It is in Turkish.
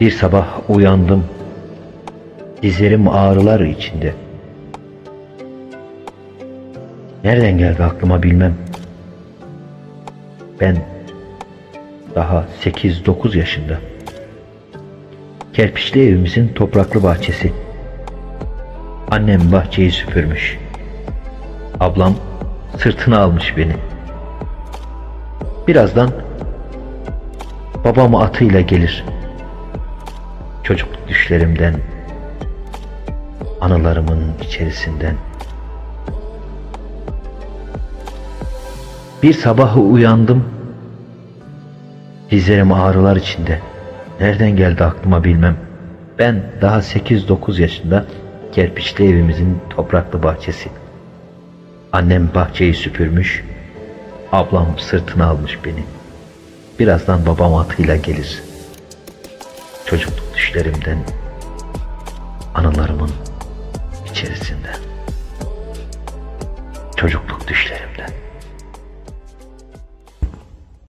Bir sabah uyandım. Dizlerim ağrılar içinde. Nereden geldi aklıma bilmem. Ben daha 8-9 yaşında. Kerpiçli evimizin topraklı bahçesi. Annem bahçeyi süpürmüş. Ablam sırtına almış beni. Birazdan babam atıyla gelir. Çocukluk düşlerimden, anılarımın içerisinden. Bir sabahı uyandım. Dizlerim ağrılar içinde. Nereden geldi aklıma bilmem. Ben daha 8-9 yaşında kerpiçli evimizin topraklı bahçesi. Annem bahçeyi süpürmüş, ablam sırtına almış beni. Birazdan babam atıyla gelir. Çocukluk düşlerimden, anılarımın içerisinden. Çocukluk düşlerimden.